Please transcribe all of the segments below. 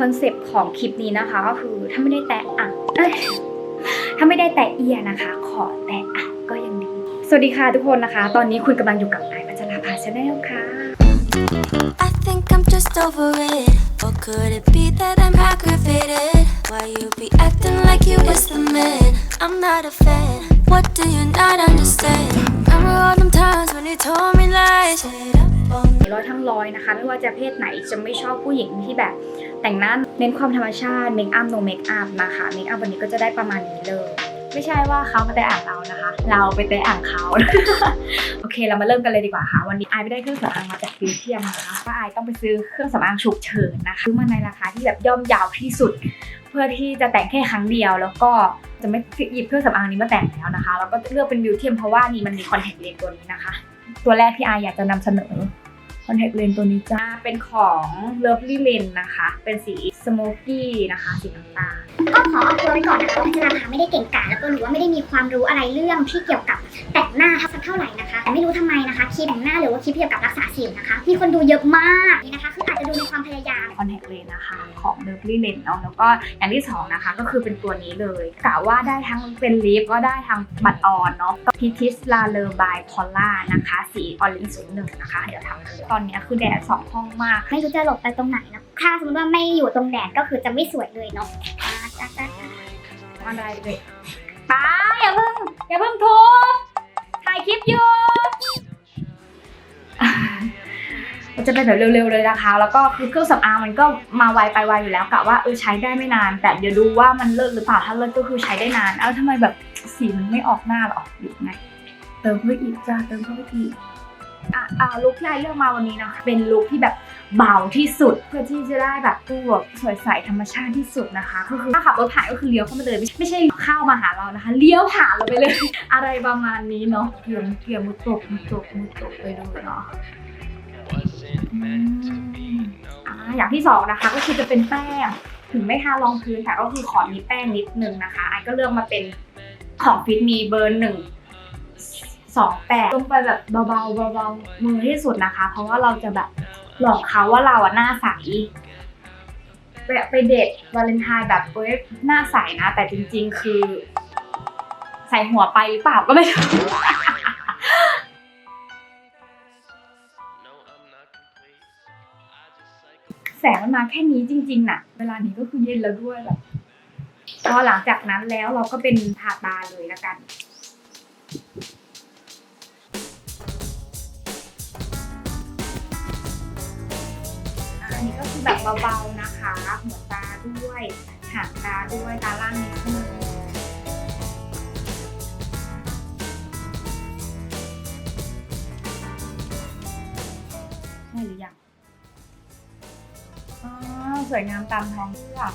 คอนเซปต์ของคลิปนี้นะคะก็คือถ้าไม่ได้แตะอะถ้าไม่ได้แตะเอียนะคะ ขอแตะอะก็ยังดี สวัสดีค่ะทุกคนนะคะ ตอนนี้คุณกำลังอยู่กับไอพัชราภาชาแนลค่ะ I think I'm just over it. Or could it be that I'm aggravated? Why you be acting like you was the man? I'm not a fan. What do you not understand? Remember all them times when you told me lies? Straight up ร้อยทั้งร้อยนะคะ ไม่ว่าจะเพศไหนจะไม่ชอบผู้หญิงที่แบบแต่งหน้าเน้นความธรรมชาติเมคอัพโนเมคอัพนะคะเมคอัพวันนี้ก็จะได้ประมาณนี้เลย ไม่ใช่ว่าเขามาแต่อ่างเรานะคะ เราไปแต่อ่างเขา โอเคเรามาเริ่มกันเลยดีกว่าค่ะ วันนี้ไอไม่ได้เครื่องสำอางมาจากฟิวเทียมนะคะว่าไอต้องไปซื้อเครื่องสำอางฉุกเฉินนะคะซื้อมาในราคาที่แบบย่อมยาวที่สุด เพื่อที่จะแต่งแค่ครั้งเดียวแล้วก็จะไม่หยิบเครื่องสำอางนี้มาแต่งแล้วนะคะแล้วก็เลือกเป็นบิวเทียมเพราะว่านี่มันมีคอนแทคเลนส์ตัวนี้นะคะ ตัวแรกที่ไออยากจะนำเสนอ อนแทคเลนส์ตัวนี้จ้าเป็นของ Lovely Lens นะคะ เป็นสีสโมกี้นะคะ สีน้ำตาลก็ขอเอาตัวไว้ก่อนนะคะว่าพัชราภาไม่ได้เก่งกาจแล้วก็หรือว่าไม่ได้มีความรู้อะไรเรื่องที่เกี่ยวกับแต่งหน้าสักเท่าไหร่นะคะแต่ไม่รู้ทำไมนะคะคลิปแต่งหน้าหรือว่าคลิปเกี่ยวกับรักษาสิวนะคะ มีคนดูเยอะมากนี่นะคะ คืออาจจะดูในความพยายามคอนแทคเลนส์นะคะ ของ Lovely Lens เนาะแล้วก็อย่างที่สองนะคะก็คือเป็นตัวนี้เลยกะว่าได้ทั้งเป็นลิปก็ได้ทั้งบัตรออนเนาะพิทิสลาเลอร์บายพอล่านะคะ สีออเรนจ์ศูนย์หนึ่งนะคะเดี๋ยวทำกันเลยตอนนี้คือแดดสองห้องมาก ไม่รู้จะหลบไปตรงไหนนะถ้าสมมติว่าไม่อยู่ตรงแดดก็คือจะไม่สวยเลยเนาะ อ่าจ้าจ้าจ้าอะไรเลยป้าอย่าเพิ่งอย่าเพิ่งทุบถ่ายคลิปอยู่มันจะเป็นแบบเร็วๆเลยนะคะ แล้วก็คือเครื่องสำอางมันก็มาไวไปไวอยู่แล้วกะว่าเออใช้ได้ไม่นาน แต่เดี๋ยวดูว่ามันเลิศหรือเปล่าถ้าเลิศก็คือใช้ได้นานเอ้าทำไมแบบสีมันไม่ออกหน้าหรอหรือไงเติมเข้าไปอีกจ้าเติมเข้าไปอีกอะอะลุคที่ไอเลือกมาวันนี้นะคะเป็นลุคที่แบบ เบาที่สุด เพื่อที่จะได้แบบดูแบบสวยใสธรรมชาติที่สุดนะคะก็คือถ้าขับรถผ่านก็คือเลี้ยวเข้ามาเลยไม่ไม่ใช่เข้ามาหาเรานะคะ เลี้ยวผ่านเราไปเลย อะไรประมาณนี้เนาะเกี่ยวเกี่ยวมุดตกมุดตกมุดตกไปดูเนาะอืมอ่าอย่างที่สองนะคะก็คือจะเป็นแป้งถึงไม่ทารองพื้นแต่ก็คือขอมีแป้งนิดนึงนะคะไอก็เลือกมาเป็นของฟิตมีเบอร์หนึ่งสองแปดลงไปแบบเบาๆเบาๆมือที่สุดนะคะ เพราะว่าเราจะแบบ หลอกเขาว่าเราอะหน้าใสไปไปเดทวาเลนไทน์แบบเอ้ยหน้าใสนะ แต่จริง ๆ คือ ใส่หัวไปหรือเปล่าก็ไม่รู้แสงมันมาแค่นี้จริงๆน่ะ เวลานี้ก็คือเย็นแล้วด้วยแบบพอหลังจากนั้นแล้วเราก็เป็นทาตาเลยละกัน แบบเบาๆนะคะหัวตาด้วยหางตาด้วยตาล่างนิดนึงได้หรือยังอ๋อสวยงามตามท้องเรื่อง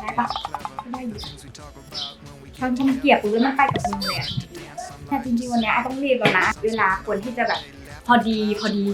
ได้ปะได้อยู่ฉันคงเกลียบปืนมันไปกับมือเลยอะแต่จริงๆวันนี้ไอ้ต้องรีบแล้วนะ เวลาควรที่จะแบบพอดีพอดี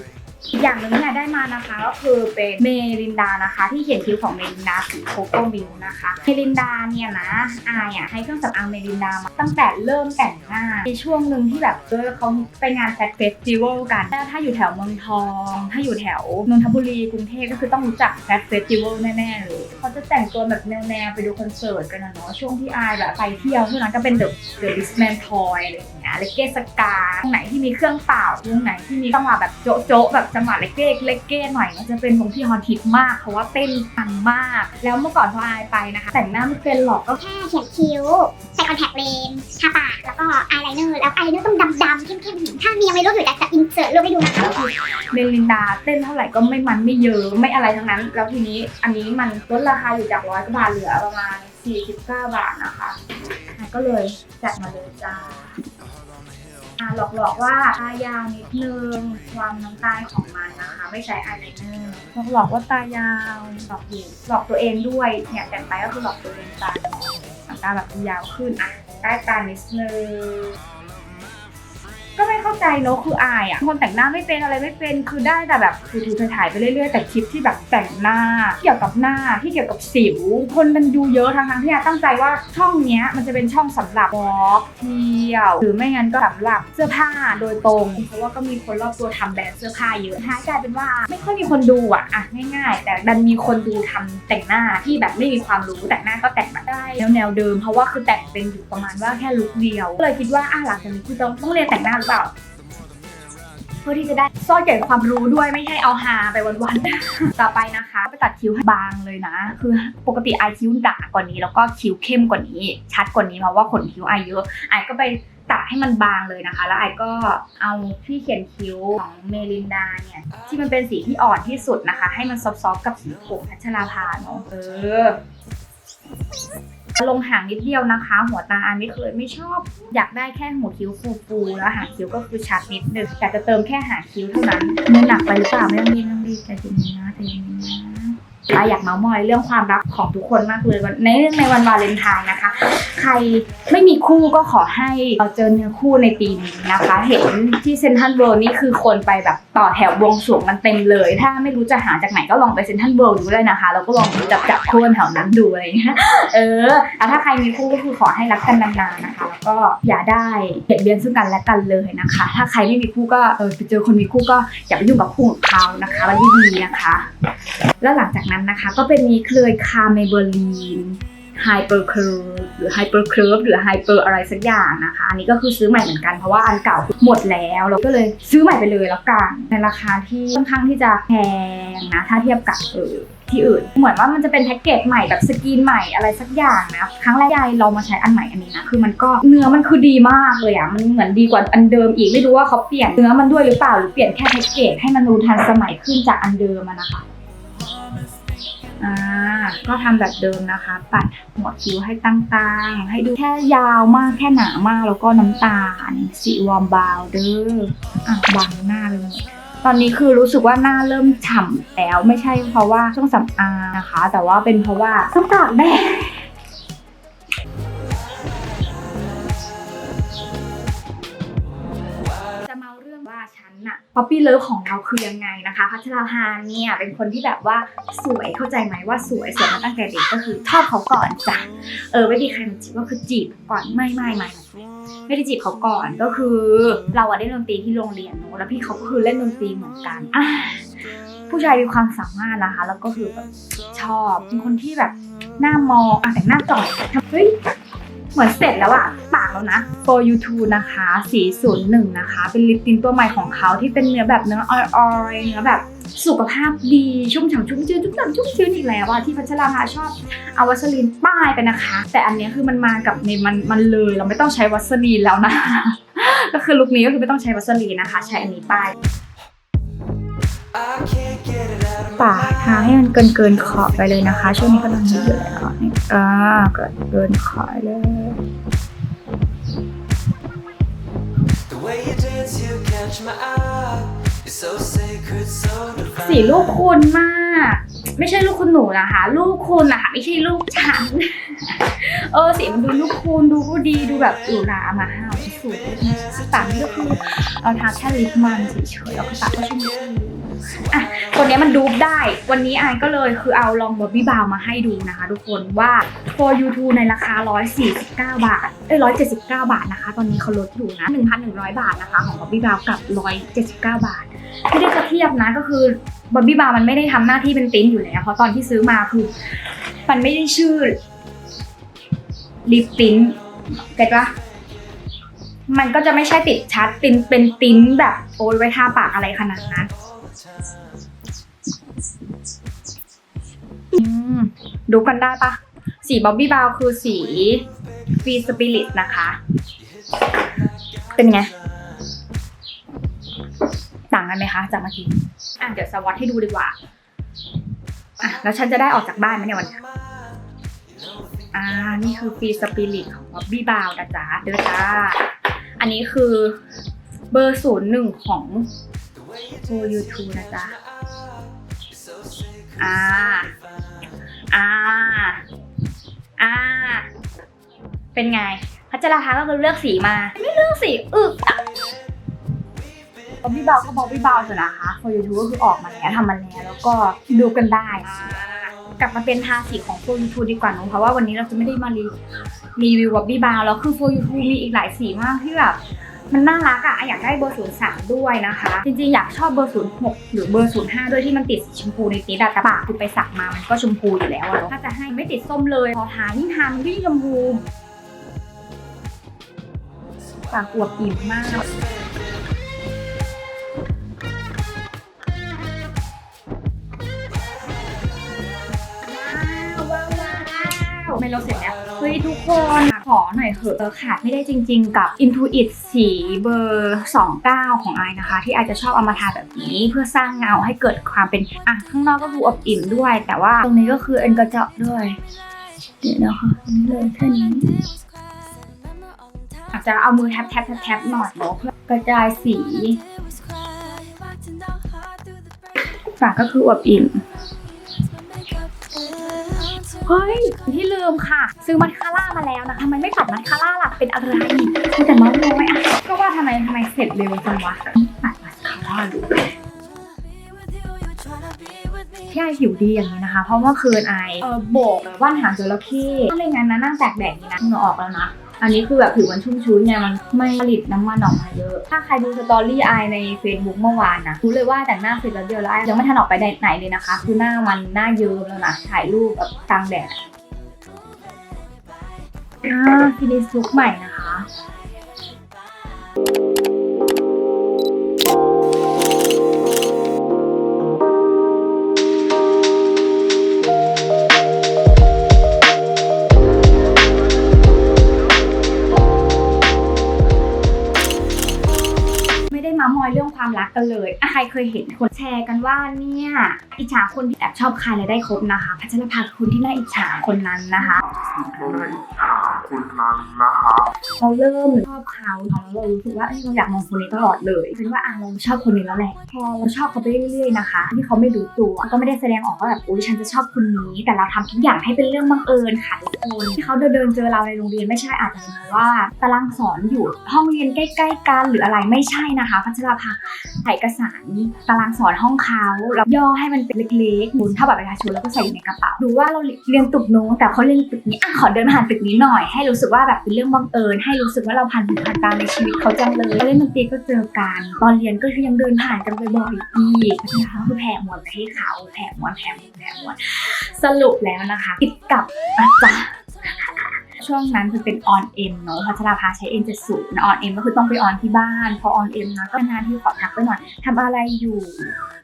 อย่างหนึ่งที่ไอ้ได้มานะคะก็คือเป็นเมลินดานะคะ ที่เขียนคิ้วของเมลินดาสีโคโค่มิลนะคะเมลินดาเนี่ยนะอายอะให้เครื่องสำอางเมลินดามาตั้งแต่เริ่มแต่งหน้าในช่วงหนึ่งที่แบบเออเขาไปงานแฟชั่นเฟสติวัลกันแล้วถ้าอยู่แถวเมืองทอง ถ้าอยู่แถวนนทบุรีกรุงเทพก็คือต้องรู้จักแฟชั่นเฟสติวัลแน่ๆเลยเขาจะแต่งตัวแบบแนวๆไปดูคอนเสิร์ตกันนะเนาะช่วงที่อายแบบไปเที่ยวช่วงนั้นก็เป็นเดอะเดอะดิสแมนทอยอะไรอย่างเงี้ย เลเกสกาตรงไหนที่มีเครื่องเป่าตรงไหนที่มีจังหวะแบบโจ๊ะโจ๊ะแบบจังหวะเลเก้เลเก้หน่อยมันจะเป็นวงที่ฮอตฮิตมากเพราะว่าเต้นมันมาก แล้วเมื่อก่อนพออายไปนะคะ แต่งหน้าไม่เป็นหรอกก็แค่เขียนคิ้วใส่คอนแทคเลนส์ทาปากแล้วก็อายไลเนอร์แล้วอายไลเนอร์ต้องดำๆเข้มๆถ้ามียังไม่รู้อยู่แต่จะอินเสิร์ตรูปให้ดูนะคะเมลินดาเต้นเท่าไหร่ก็ไม่มันไม่เยอะไม่อะไรทั้งนั้น แล้วทีนี้อันนี้มันลดราคาอยู่จากร้อยกว่าบาทเหลือประมาณ49 บาทนะคะอะก็เลยจัดมาเลยจ้า อะหลอกๆว่าตายาวนิดนึงความน้ำตาลของมันนะคะ ไม่ใช้อายไลเนอร์หลอกๆว่าตายาวหลอกอยู่หลอกตัวเองด้วยเนี่ยแต่งไปก็คือหลอกตัวเองตาน้ำตาแบบยาวขึ้นอะใต้ตานิดนึง ก็ไม่เข้าใจเนอะคืออายอะคนแต่งหน้าไม่เป็นอะไรไม่เป็นคือได้แต่แบบคือถูถ่ายไปเรื่อยๆแต่คลิปที่แบบแต่งหน้า เกี่ยวกับหน้าที่เกี่ยวกับสิว คนมันดูเยอะทั้งๆที่อาตั้งใจว่าช่องเนี้ยมันจะเป็นช่องสำหรับวอล์กเที่ยวหรือไม่งั้นก็สำหรับเสื้อผ้าโดยตรง เพราะว่าก็มีคนรอบตัวทำแบรนด์เสื้อผ้าเยอะท้ายกลายเป็นว่าไม่ค่อยมีคนดูอะอะง่ายๆ แต่ดันมีคนดูทำแต่งหน้าที่แบบไม่มีความรู้แต่งหน้าก็แต่งแบบได้แนวแนวๆเดิมเพราะว่าคือแต่งเป็นอยู่ประมาณว่าแค่ลุคเดียวก็เลยคิดว่าอะหลังจากนี้คือต้องต้องเรียนแต่งหน้าหรือเปล่าเพื่อที่จะได้ซ่อนเก็บความรู้ด้วยไม่ใช่เอาฮาไปวันๆ ต่อไปนะคะ ไปตัดคิ้วให้บางเลยนะ คือปกติอายคิ้วด่ากว่านี้ แล้วก็คิ้วเข้มกว่านี้ ชัดกว่านี้เพราะว่าขนคิ้วอายเยอะอายก็ไปตัดให้มันบางเลยนะคะ แล้วอายก็เอาที่เขียนคิ้วของเมลินดาเนี่ยที่มันเป็นสีที่อ่อนที่สุดนะคะ ให้มันซอฟๆกับสีผมพัชราภาเนาะเออ ลงหางนิดเดียวนะคะ หัวตาอันไม่เคยไม่ชอบ อยากได้แค่หัวคิ้วฟูๆแล้วหางคิ้วก็คือชัดนิดนึงอยากจะเติมแค่หางคิ้วเท่านั้นไม่หนักไปหรือเปล่าไม่ต้องรีบไม่ต้องรีบใจเย็นๆนะจเย็นๆนะ อะอยากเมาส์มอยเรื่องความรักของทุกคนมากเลยวันในเรื่องในวันวาเลนไทน์นะคะ ใครไม่มีคู่ก็ขอให้เราเจอเนื้อคู่ในปีนี้นะคะ เห็นที่เซนทรัลเวิลด์นี่คือคนไปแบบต่อแถวบวงสวงกันเต็มเลย ถ้าไม่รู้จะหาจากไหนก็ลองไปเซนทรัลเวิลด์ดูเลยนะคะ แล้วก็ลองจับจับคู่กันแถวนั้นดูอะไรอย่างเงี้ยเออแล้วถ้าใครมีคู่ก็คือขอให้รักกันนานๆนะคะ แล้วก็อย่าได้เบียดเบียนซึ่งกันและกันเลยนะคะ ถ้าใครไม่มีคู่ก็เออไปเจอคนมีคู่ก็อย่าไปยุ่งกับคู่ของเขานะคะมันไม่ดีนะคะ แล้วหลังจากนั้นนะคะ ก็เป็นมีเครือคาเมเบอรีนไฮเปอร์เคิร์หรือไฮเปอร์เคิร์หรือไฮเปอร์อะไรสักอย่างนะคะ อันนี้ก็คือซื้อใหม่เหมือนกันเพราะว่าอันเก่าหมดแล้วเราก็เลยซื้อใหม่ไปเลยแล้วกันในราคาที่ค่อนข้างที่จะแพงนะถ้าเทียบกับเออที่อื่น เหมือนว่ามันจะเป็นแพ็กเกจใหม่แบบสกรีนใหม่อะไรสักอย่างนะครั้งแรกยายลองมาใช้อันใหม่อันนี้นะคือมันก็เนื้อมันคือดีมากเลยอะมันเหมือนดีกว่าอันเดิมอีกไม่รู้ว่าเขาเปลี่ยนเนื้อมันด้วยหรือเปล่าหรือเปลี่ยนแค่แพ็กเกจให้มันดูทันสมัยขึ้นจากอันเดิมนะคะ อ่าก็ทำแบบเดิมนะคะ ปัดหัวคิ้วให้ตั้งๆ ให้ดูแค่ยาวมากแค่หนามากแล้วก็น้ำตาลสีวอร์มบาวเด้ออะบางหน้าเลยตอนนี้คือรู้สึกว่าหน้าเริ่มฉ่ำแล้วไม่ใช่เพราะว่าเครื่องสำอางนะคะ แต่ว่าเป็นเพราะว่าต้องตากแดด ป๊อปปี้เลิฟของเราคือยังไงนะคะ พัชราภาเนี่ยเป็นคนที่แบบว่าสวยเข้าใจไหมว่าสวยสวยมาตั้งแต่เด็กก็คือชอบเขาก่อนจ้ะเออไม่มีใครมาจีบก็คือจีบก่อนไม่ไม่ไม่ไม่ไม่ได้จีบเขาก่อนก็คือ เราอะเล่นดนตรีที่โรงเรียนเนอะแล้วพี่เขาก็คือเล่นดนตรีเหมือนกันอะผู้ชายมีความสามารถนะคะ แล้วก็คือแบบชอบเป็นคนที่แบบหน้ามองอะแต่งหน้าจ่อยเฮ้ย เหมือนเสร็จแล้วอะปากแล้วนะ for you two นะคะ 401 นะคะ เป็นลิปตินตัวใหม่ของเขาที่เป็นเนื้อแบบเนื้อออยๆเนื้อแบบสุขภาพดีชุ่มฉ่ำชุ่มชื้นชุ่มฉ่ำชุ่มชื้นอีกแล้วอะที่พัชราภาชอบเอาวัสลีนป้ายไปนะคะ แต่อันนี้คือมันมากับในมันมันเลยเราไม่ต้องใช้วัสลีนแล้วนะ ก็คือลุคนี้ก็คือไม่ต้องใช้วัสลีนนะคะ ใช้อันนี้ป้าย ปากทาให้มันเกินเกินๆขอบไปเลยนะคะ ช่วงนี้กำลังฮิตอยู่แล้วอ่าเกินเกินขอบเลย The way you dance, you catch my eye. You're so sacred, so divine. สีลูกคุณมาก ไม่ใช่ลูกคุณหนูนะคะ ลูกคุณนะคะไม่ใช่ลูกฉัน เออสีมันดูลูกคุณดูก็ดีดูแบบอุรามาห้าวสวยปากนี่ก็คือเราทาแค่ลิปมันเฉยๆแล้วก็ปากก็ชุ่มชื่น อะตัวนี้มันดูบได้ วันนี้ไอายก็เลยคือเอาลองบอบบี้บาวมาให้ดูนะคะ ทุกคนว่า for you two ในราคา 149 บาท เอ้ย 179 บาทนะคะ ตอนนี้เขาลดอยู่นะ 1,100 บาทนะคะ ของบอบบี้บาวกับ 179 บาท ไม่ได้จะเทียบนะก็คือบอบบี้บาร์มันไม่ได้ทำหน้าที่เป็นติ้นอยู่แล้ว เพราะตอนที่ซื้อมาคือมันไม่ได้ชื่อลิปติ้นเก็ตปะมันก็จะไม่ใช่ติดชัดติ้นเป็นติ้นแบบโอ้ยไว้ทาปากอะไรขนาดนั้น อืมดูกันได้ปะ สีบอบบี้บาวคือสีฟรีสปิริตนะคะ เป็นไง ต่างกันไหมคะจากเมื่อกี้อะเดี๋ยวสวอตให้ดูดีกว่า อะ แล้วฉันจะได้ออกจากบ้านไหมเนี่ยวันนี้อ่า นี่คือฟรีสปิริตของบ๊อบบี้บาวนะจ๊ะเด้อจ้า อันนี้คือเบอร์ศูนย์หนึ่งของ โอยูทูนะจ๊ะ อ่า อ่า อ่า เป็นไง พัชราภาก็เลือกสีมา ไม่เลือกสีอึกอะบบี้บาก็บอบบี้บาเถอะนะคะ for you ก็คือออกมาแล้วทำมาแล้วแล้วก็ดูกันได้ กลับมาเป็นทาสีของ for you ดีกว่าเนอะเพราะว่าวันนี้เราจะไม่ได้มารีรีวิวบอบบี้บาแล้วคือ for you มีอีกหลายสีมากที่แบบ มันน่ารักอะอยากได้เบอร์ 03 ด้วยนะคะ จริงๆ อยากชอบเบอร์ 06 หรือเบอร์ 05 ด้วยที่มันติดสีชมพูในติดอะแต่ปากคือไปสักมามันก็ชมพูอยู่แล้วอะเนอะถ้าจะให้ไม่ติดส้มเลย พอทายิ่งทามันก็ยิ่งชมพูปากอวบอิ่มมากไม่เราเสร็จแล้ว เฮ้ยทุกคนขอหน่อยเถอะขาดไม่ได้จริง ๆ กับ Intuit สีเบอร์ 29 ของไอนะคะ ที่ไอจะชอบเอามาทาแบบนี้ เพื่อสร้างเงาให้เกิดความเป็นอะข้างนอกก็คืออบอิ่มด้วย แต่ว่าตรงนี้ก็คือเอ็นกระเจาะด้วยเดี๋ยวนะคะนี้เลยแค่นี้อาจจะเอามือแทบแทบแทบแทบหน่อยเนาะเพื่อกระจายสีปากก็คืออวบอิ่ม เฮ้ยที่ลืมค่ะ ซื้อมัสคาร่ามาแล้วนะทำไมไม่ตัดมัสคาร่าล่ะเป็นอะไรมีแต่เมาส์มอยอะก็ว่าทำไมทำไมเสร็จเร็วจังวะตัดมัสคาร่าดูที่ไอผิวดีอย่างนี้นะคะ เพราะเมื่อคืนไอเออโบกว่านหางจระเข้ถ้าไม่งั้นนะนั่งแตกแดดนี่นะเหงื่อออกแล้วนะ อันนี้คือแบบผิวมันชุ่มชื้นไงมันไม่ผลิตน้ำมันออกมาเยอะ ถ้าใครดูสตอรี่ไอใน Facebook เมื่อวานนะรู้เลยว่าแต่งหน้าเสร็จแล้วเดียวแล้วไอยังไม่ทันออกไปไหนเลยนะคะ คือหน้ามันหน้าเยิ้มแล้วนะถ่ายรูปแบบกลางแดดอ่าฟินิชลุกใหม่นะคะ กันเลยอะใครเคยเห็นคนแชร์กันว่าเนี่ยอิจฉาคนที่แอบชอบใครและได้คบนะคะพัชรภาคือคนที่น่าอิจฉาคนนั้นนะคะ คนนั้นนะคะเราเริ่มชอบเขาแล้วเรารู้สึกว่าเอ้ยเราอยากมองคนนี้ตลอดเลยเป็นว่าอะเราชอบคนนี้แล้วแหละพอเราชอบเขาไปเรื่อยๆนะคะ ที่เขาไม่รู้ตัวก็ไม่ได้แสดงออกว่าแบบอุ้ยฉันจะชอบคนนี้ แต่เราทำทุกอย่างให้เป็นเรื่องบังเอิญค่ะทุกคนที่เขาเดินเดินๆเจอเราในโรงเรียนไม่ใช่อาจจะเป็นเพราะว่าตารางสอนอยู่ห้องเรียนใกล้ ๆ กันหรืออะไรไม่ใช่นะคะ พัชราภาถ่ายเอกสารตารางสอนห้องเขาแล้วย่อให้มันเป็นเล็กๆหมุนเท่าบัตรประชาชนแล้วก็ใส่ในกระเป๋าดูว่าเราเรียนตึกนู้นแต่เขาเรียนตึกนี้อะขอเดินผ่านตึกนี้หน่อยให้ให้รู้สึกว่าแบบเป็นเรื่องบังเอิญ ให้รู้สึกว่าเราผ่านหูผ่านตาในชีวิตเขาจังเลยเล่นดนตรีก็เจอกันตอนเรียนก็คือยังเดินผ่านกันบ่อยๆอีกนะคะคือแผ่มวลไปให้เขาแผ่มวลแผ่มวลแผ่มวลสรุปแล้วนะคะติดกับอาจารย์ ช่วงนั้นคือเป็นออนเอ็มเนาะพัชราภาใช้เอ็นเจ็ดศูนย์ออนเอ็มก็คือต้องไปออนที่บ้าน พอออนเอ็มนะก็นานที่ขอทักไปหน่อยทำอะไรอยู่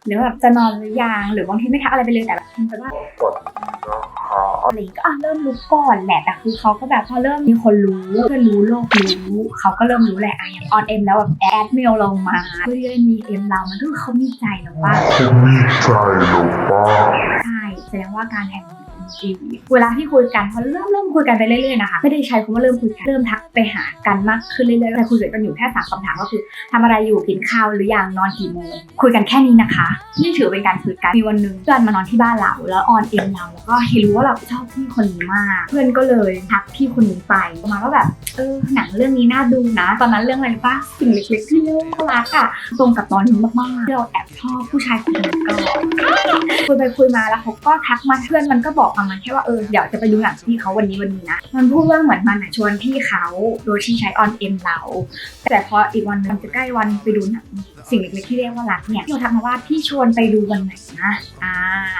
หรือแบบจะนอนหรือยังหรือบางทีไม่ทักอะไรไปเลยแต่แบบพิมพ์ไปว่ากดนะคะอะไรก็อะเริ่มรู้ก่อนแหละแต่คือเขาก็แบบพอเริ่มมีคนรู้เพื่อนรู้โลกรู้เขาก็เริ่มรู้แหละอะอย่างออนเอ็มแล้วแบบแอดเมลลงมาเพื่อที่จะมีเอ็มเรามันก็คือเขามีใจหรอว่าคุณมีใจหรือเปล่าใช่แสดงว่าการแข่งขันจริงเวลาที่คุยกันพอเริ่มเริ่มคุยกันไปเรื่อยๆนะคะไม่ได้ใช้คำว่าเริ่มคุยกันเริ่มทักไปหากันมากขึ้นเรื่อยๆแต่คุยกันอยู่แค่สามคำถามก็คือทำอะไรอยู่กินข้าวหรือยังนอนกี่โมงคุยกันแค่นี้นะคะ นี่ถือเป็นการคุยกันมีวันหนึ่งเพื่อนมานอนที่บ้านเราแล้วออนเอ็มเราแล้วก็เห็นรู้ว่าเราชอบพี่คนนี้มาก เพื่อนก็เลยทักพี่คนนี้ไปประมาณว่าแบบเออหนังเรื่องนี้น่าดูนะ ตอนนั้นเรื่องอะไรรู้ปะสิ่งเล็กๆที่น่ารักอะตรงกับตอนนี้มากๆที่เราแอบชอบผู้ชายคนนี้ก็คุยไปคุยมาแล้วเขาก็ทักมาเพื่อนมันก็บอกประมาณแค่ว่าเออเดี๋ยวจะไปดูหนังพี่เขาวันนี้วันนี้นะมันพููดว่าเหมือนมันอะชวนพี่เขาโดยที่ใช้ออนเอ็มเรา แต่พออีกวันหนึงจะใกล้วันไปดูหนังสิ่งเล็กๆที่เรียกว่ารักเนี่ยพี่เขาทักมาว่าพี่ชวนไปดูวันไหนนะอ่า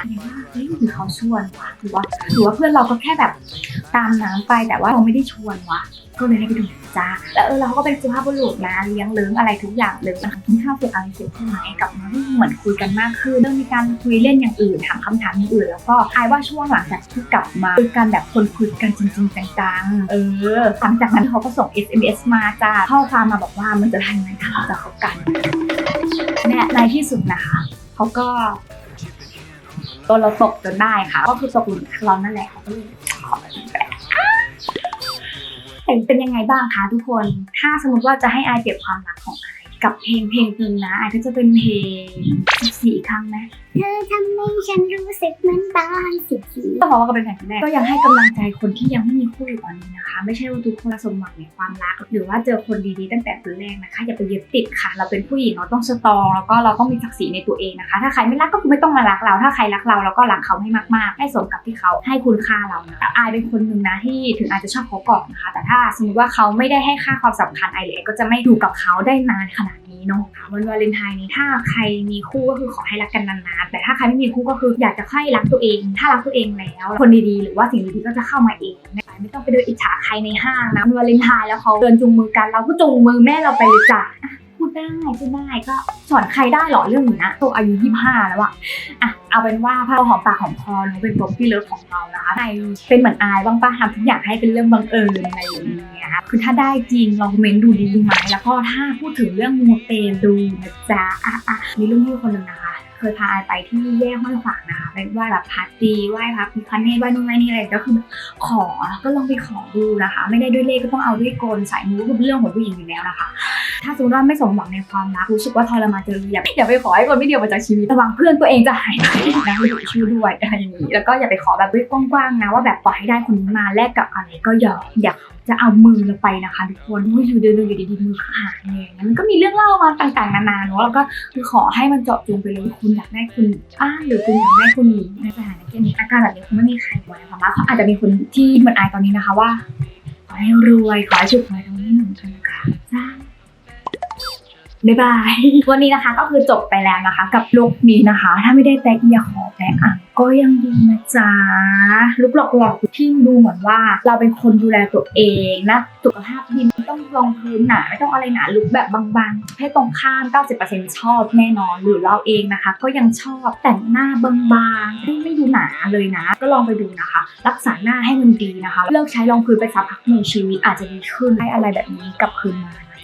เห็นว่าเฮ้ยหรือเขาชวนวะหรือว่าหรือว่าเพื่อนเราก็แค่แบบตามน้ำไปแต่ว่าเราไม่ได้ชวนวะ ก็เลยได้ไปดูจ้าแล้วเออเราก็เป็นสุภาพบุรุษนะเลี้ยงเลิ้งอะไรทุกอย่างเลยมันกินข้าวเสร็จอะไรเสร็จใช่ไหมกลับมาเหมือนคุยกันมากขึ้นเริ่มมีการคุยเล่นอย่างอื่นถามคำถามอื่น แล้วก็อายว่าช่วงหลังจากที่กลับมาคุยกันแบบคนคุยกันจริงๆจังๆเออหลังจากนั้นเขาก็ส่ง SMS มาจ้าข้อความมาบอกว่ามันจะทำยังไงถ้าเราจะคบกันเนี่ยในที่สุดนะคะเขาก็โดนเราตกจนได้ค่ะ ก็คือตกหลุมรักเรานั่นแหละเขาก็เลยขอเป็นแฟน เห็นเป็นยังไงบ้างคะทุกคน ถ้าสมมติว่าจะให้อายเปรียบความรักของอายกับเพลงเพลงหนึ่งนะอายก็จะเป็นเพลงสี่ครั้งไหม เธอทำให้ฉันรู้สึกเหมือนตายสิบทีก็เพราะว่าก็เป็นแฟนกันแรกก็ยังให้กำลังใจคนที่ยังไม่มีคู่อยู่ตอนนี้นะคะ ไม่ใช่ว่าทุกคนจะสมหวังในความรัก หรือว่าเจอคนดีๆตั้งแต่คนแรกนะคะอย่าไปยึดติดค่ะ เราเป็นผู้หญิงเราต้องสตรองแล้วก็เราต้องมีศักดิ์ศรีในตัวเองนะคะ ถ้าใครไม่รักก็คือไม่ต้องมารักเรา ถ้าใครรักเราเราก็รักเขาให้มากๆ ให้สมกับที่เขาให้คุณค่าเรานะคะอายเป็นคนหนึ่งนะที่ถึงอาจจะชอบเขาก่อนนะคะ แต่ถ้าสมมติว่าเขาไม่ได้ให้ค่าความสำคัญไอเลยก็จะไม่อยู่กับเขาได้นานขนาดนี้ เนาะวันวาเลนไทน์นี้ถ้าใครมีคู่ก็คือขอให้รักกันนานๆแต่ถ้าใครไม่มีคู่ก็คืออยากจะให้รักตัวเอง ถ้ารักตัวเองแล้ว คนดีๆ หรือว่าสิ่งดีๆก็จะเข้ามาเองไม่ต้องไปเดินอิจฉาใครในห้างนะวันวาเลนไทน์แล้วเขาเดินจูงมือกันเราก็จูงมือแม่เราไปเลยจ้ะ ดได้พูดได้ก็สอนใครได้หรอเรื่องนี้นะตัวอายุ 25 แล้วอะอะเอาเป็นว่าพอหอมปากหอมคอหนูเป็นตัวพี่เลิฟของเรานะคะในเป็นเหมือนอายบ้างป้าทำทุกอย่างให้เป็นเรื่องบังเอิญอะไรอย่างเงี้ยคือถ้าได้จริงลองคอมเมนต์ดูดีไหมแล้วก็ถ้าพูดถึงเรื่องมูเตลูนะจ๊ะอะอะมีรุ่นพี่คนหนึ่งนะคะ เคยพาอไปที่แยกห้วยขวางนะคะไปไหว้แบบพัดดีไหว้พระพิคเนตไหว้นู่นไหว้นี่อะไรก็คือแบบขอก็ลองไปขอดูนะคะ ไม่ได้ด้วยเลขก็ต้องเอาด้วยกลสายมูก็เป็นเรื่องของผู้หญิงอยู่แล้วนะคะ ถ้าสมมติว่าไม่สมหวังในความรักรู้สึกว่าทรมานจนอย่าอย่าไปขอให้คนไม่เดียวมาจากชีวิตระวังเพื่อนตัวเองจะหายไปนะหรือชื่อด้วยอะไรอย่างนี้แล้วก็อย่าไปขอแบบกว้างๆนะว่าแบบปล่อยให้ได้คนนี้มาแลกกับอะไรก็ย่าอย่า จะเอามือเราไปนะคะทุกคนว่าอยู่เดินอยู่ดีๆมือขาดอย่างเงี้ยมันก็มีเรื่องเล่ามาต่างๆนานาเนอะแล้วก็คือขอให้มันเจาะจงไปเลยคุณอยากได้คุณอ้าหรือคุณอยากได้คุณหนีในสถานการณ์นี้อาการแบบนี้คงไม่มีใครไว้ความรักเขาอาจจะมีคนที่เหมือนอายตอนนี้นะคะว่าขอให้รวยขอให้ฉุกหวยตรงนี้หนึ่งคนค่ะจ้า บ๊ายบาย วันนี้นะคะก็คือจบไปแล้วนะคะ กับลุคนี้นะคะ ถ้าไม่ได้แต่เอียขอแต่อะก็ยังดีนะจ๊ะลุคหลอกๆที่ดูเหมือนว่า เราเป็นคนดูแลตัวเองนะสุขภาพดีไม่ต้องรองพื้นหนาไม่ต้องอะไรหนาลุคแบบบางๆ ให้ตรงข้าม 90%ชอบแน่นอนหรือเราเองนะคะ ก็ยังชอบแต่งหน้าบางๆที่ไม่ดูหนาเลยนะ ก็ลองไปดูนะคะ รักษาหน้าให้มันดีนะคะ เลิกใช้รองพื้นไปสักพักหนึ่งชีวิตอาจจะดีขึ้นให้อะไรแบบนี้กลับคืนมานะ